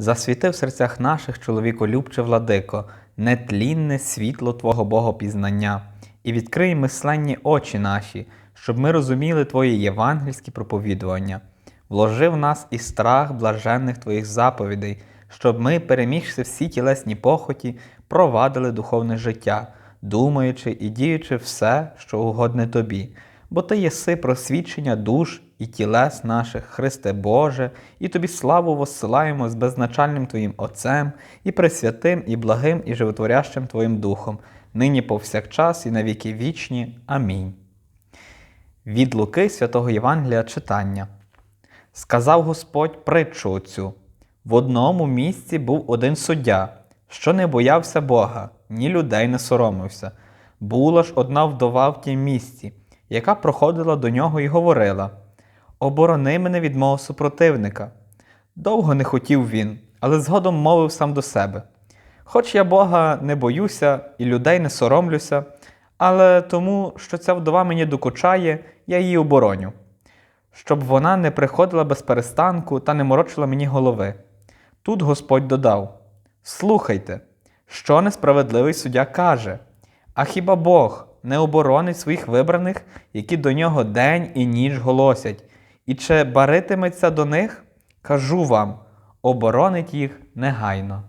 Засвіти в серцях наших, чоловіколюбче владико, нетлінне світло Твого Богопізнання, і відкрий мисленні очі наші, щоб ми розуміли Твої євангельські проповідування. Вложи в нас і страх блаженних Твоїх заповідей, щоб ми, перемігши всі тілесні похоті, провадили духовне життя, думаючи і діючи все, що угодне Тобі. Бо Ти єси просвідчення душ і тілес наших, Христе Боже, і Тобі славу воссилаємо з безначальним Твоїм Отцем, і пресвятим, і благим, і животворящим Твоїм Духом, нині повсякчас і на віки вічні. Амінь. Від Луки святого Євангелія читання. Сказав Господь притчу оцю. В одному місці був один суддя, що не боявся Бога, ні людей не соромився. Була ж одна вдова в тім місці, яка проходила до нього і говорила: Оборони мене від мого супротивника. Довго не хотів він, але згодом мовив сам до себе: Хоч я Бога не боюся і людей не соромлюся, але тому, що ця вдова мені докучає, я її обороню щоб вона не приходила без перестанку та не морочила мені голови. Тут Господь додав: Слухайте, що несправедливий суддя каже, а хіба Бог не оборонить своїх вибраних, які до нього день і ніч голосять, і чи баритиметься до них? Кажу вам, оборонить їх негайно.